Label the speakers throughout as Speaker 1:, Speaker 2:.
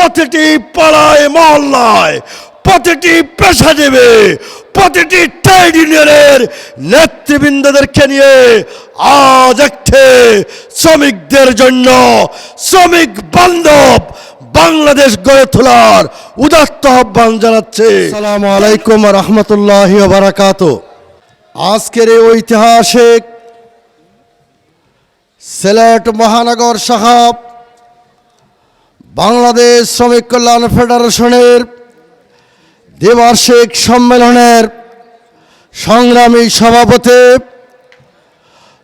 Speaker 1: প্রতিটি পাড়ায়, মহল্লায়, প্রতিটি দেবে প্রতিটি ট্রেড ইউনিয়নের নেতৃবৃন্দদেরকে নিয়ে আজ একটি শ্রমিকদের জন্য শ্রমিক বান্ধব বাংলাদেশ গড়ে তোলার উদাত্ত আহ্বান জানাচ্ছে।
Speaker 2: সালাম আলাইকুম রহমতুল্লাহ বারাকাত আজকের এই ঐতিহাসিক সিলেট মহানগর সাহাব বাংলাদেশ শ্রমিক কল্যাণ ফেডারেশনের দ্বিবার্ষিক সম্মেলনের সংগ্রামী সভাপতি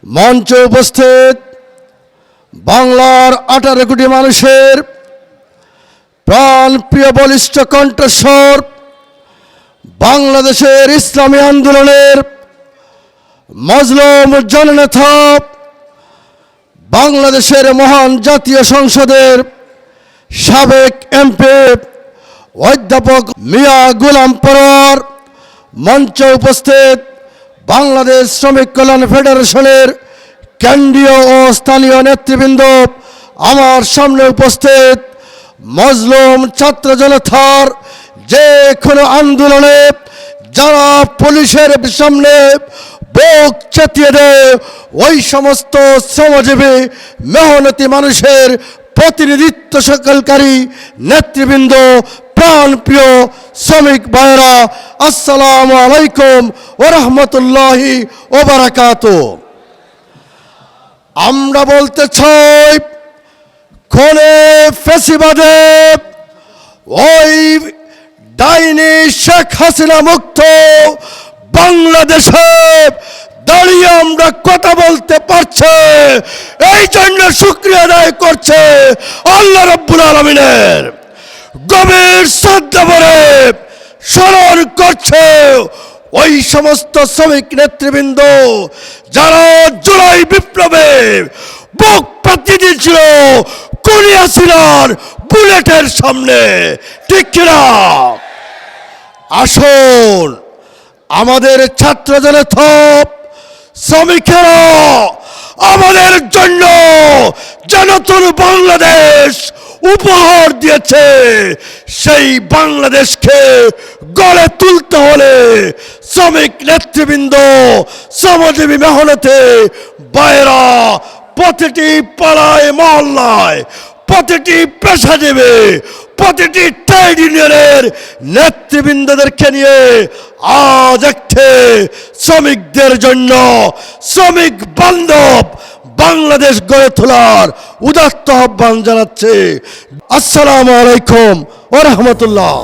Speaker 2: মঞ্চে উপস্থিত বাংলার আঠারো কোটি মানুষের প্রাণ প্রিয় বলিষ্ঠ কণ্ঠস্বর বাংলাদেশের ইসলামী আন্দোলনের মজলুম জননেতা বাংলাদেশের মহান জাতীয় সংসদের সাবেক এমপি অধ্যাপক মিয়া গুলাম পরোয়ার মঞ্চে উপস্থিত বাংলাদেশ শ্রমিক কল্যাণ ফেডারেশনের কেন্দ্রীয় ও স্থানীয় নেতৃবৃন্দ। আমার সামনে উপস্থিত মজলুম ছাত্র জনতার যে কোনো আন্দোলনে যারা পুলিশের সামনে বুক চেতিয়ে দেয়, ওই সমস্ত শ্রমজীবী, মেহনতি মানুষের প্রতিনিধিত্ব সকলকারী নেতৃবৃন্দ, প্রাণ প্রিয় শ্রমিক ভাইরা আসসালামু আলাইকুম ও রহমতুল্লাহি ওবারাকাতু আমরা বলতে চাই কোনে ফেসিবাদে, ওই ডাইনি শেখ হাসিনা মুক্ত বাংলাদেশে দাঁড়িয়ে আমরা কথা বলতে পারছে। এই জন্য শুক্রিয়া আদায় করছে আল্লাহ রব্বুল আলমিনের। গভীর শ্রদ্ধা ভরে স্মরণ করছে ওই সমস্ত শ্রমিক নেতৃবৃন্দ যারা জুলাই বিপ্লবে বুক পাতিয়ে দিয়েছিল কুলিয়াসিনার বুলেটের সামনে। ঠিক কিনা? আসুন, আমাদের ছাত্র থপ। শ্রমিকেরা আমাদের জন্য যে নতুন বাংলাদেশ উপহার দিয়েছে। সেই বাংলাদেশকে গড়ে তুলতে হলে শ্রমিক নেতৃবৃন্দ, শ্রমজীবী মেহনতে বাইরা প্রতিটি পাড়ায়, মহল্লায় প্রতিটি পেশাজীবী প্রতিটি ট্রেড ইউনিয়নের নেতৃবৃন্দদেরকে নিয়ে আজ একটি শ্রমিকদের জন্য শ্রমিক বান্ধব বাংলাদেশ গড়ে তোলার উদাত্ত আহ্বান জানাচ্ছে। আসসালামু আলাইকুম ও রহমতুল্লাহ।